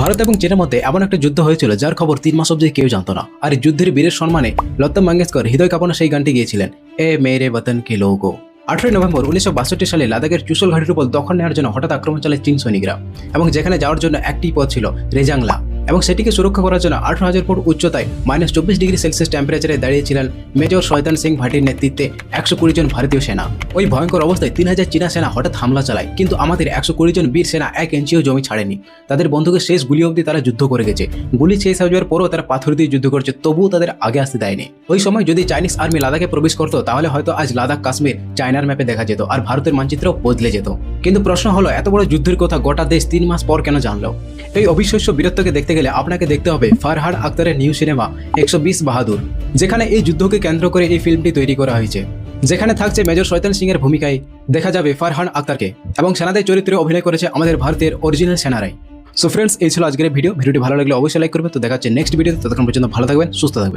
ভারত এবং চীনের মধ্যে এমন একটা যুদ্ধ হয়েছিল যার খবর তিন মাস অব্দি কেউ জানত না। আর এই যুদ্ধের বীরের সম্মানে লতা মঙ্গেশকর হৃদয় কাঁপানো সেই গানটি গিয়েছিলেন, এ মেরে বতন কে লোগো আঠারোই নভেম্বর উনিশশো বাষট্টি সালে লাদাখের চুসল ঘাটির উপর দখল নেওয়ার জন্য হঠাৎ আক্রমণ চালায় চীন সৈনিকরা এবং যেখানে যাওয়ার জন্য একটি পথ ছিল রেজাংলা। এবং সেটিকে সুরক্ষা করার জন্য আঠারো হাজার ফুট উচ্চতায় মাইনাস চব্বিশ ডিগ্রি সেলসিয়াস টেম্পারেচারে দাঁড়িয়েছিলেন মেজর শয়তান সিং ভাটির নেতৃত্বে একশো কুড়ি জন ভারতীয় সেনা। ওই ভয়ঙ্কর অবস্থায় তিন হাজার চীনা সেনা হঠাৎ হামলা চালায়, কিন্তু আমাদের একশো কুড়ি জন বীর সেনা এক ইঞ্চিও জমি ছাড়েনি। তাদের বন্ধুকে শেষ গুলি অবধি তারা যুদ্ধ করে গেছে। গুলি শেষ হয়ে যাওয়ার পরও তারা পাথর দিয়ে যুদ্ধ করছে, তবুও তাদের আগে আসতে দেয়নি। ওই সময় যদি চাইনিজ আর্মি লাদাখে প্রবেশ করতো, তাহলে হয়তো আজ লাদাখ কাশ্মীর চায়নার ম্যাপে দেখা যেত আর ভারতের মানচিত্র বদলে যেত। কিন্তু প্রশ্ন হলো, এত বড় যুদ্ধের কথা গোটা দেশ তিন মাস পর কেন জানলো? এই অবিশ্বাস্য বীরত্বকে দেখতে গেলে আপনাকে দেখতে হবে ফারহার আক্তারের নিউ সিনেমা একশো বাহাদুর, যেখানে এই যুদ্ধকে কেন্দ্র করে এই ফিল্মটি তৈরি করা হয়েছে। যেখানে থাকছে মেজর শৈতান সিং এর ভূমিকায় দেখা যাবে ফারহান আক্তারকে এবং সেনাদের চরিত্রে অভিনয় করেছে আমাদের ভারতের অরিজিনাল সেনারাই। সো ফ্রেন্ডস এই ছিল আজকের ভিডিও ভিডিওটি ভালো লাগলে অবশ্যই লাইক করবেন। তো দেখা হচ্ছে নেক্সট ভিডিও ততক্ষণ পর্যন্ত ভালো থাকবেন, সুস্থ থাকবেন।